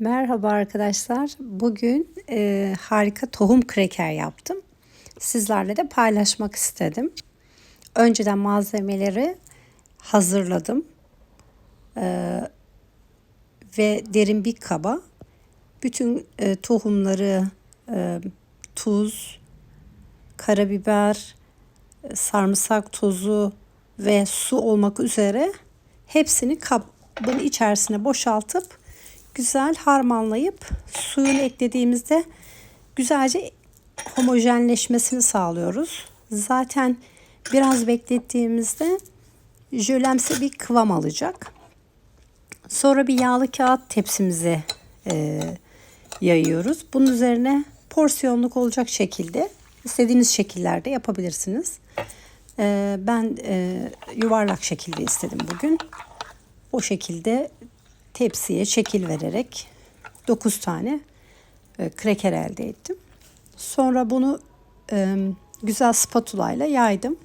Merhaba arkadaşlar. Bugün e, harika tohum kreker yaptım. Sizlerle de paylaşmak istedim. Önceden malzemeleri hazırladım. E, ve derin bir kaba bütün e, tohumları, e, tuz, karabiber, sarımsak tozu ve su olmak üzere hepsini kabın içerisine boşaltıp güzel harmanlayıp suyunu eklediğimizde güzelce homojenleşmesini sağlıyoruz. Zaten biraz beklettiğimizde jölemsi bir kıvam alacak. Sonra bir yağlı kağıt tepsimize e, yayıyoruz. Bunun üzerine porsiyonluk olacak şekilde istediğiniz şekillerde yapabilirsiniz. E, ben e, yuvarlak şekilde istedim bugün. O şekilde tepsiye şekil vererek 9 tane e, kreker elde ettim. Sonra bunu e, güzel spatula ile yaydım.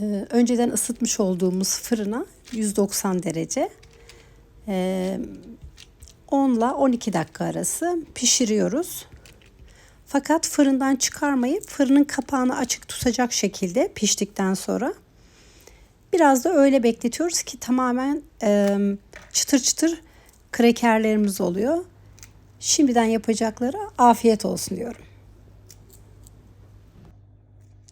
E, önceden ısıtmış olduğumuz fırına 190 derece e, 10 ile 12 dakika arası pişiriyoruz. Fakat fırından çıkarmayıp fırının kapağını açık tutacak şekilde piştikten sonra Biraz da öyle bekletiyoruz ki tamamen e, çıtır çıtır krekerlerimiz oluyor. Şimdiden yapacaklara afiyet olsun diyorum.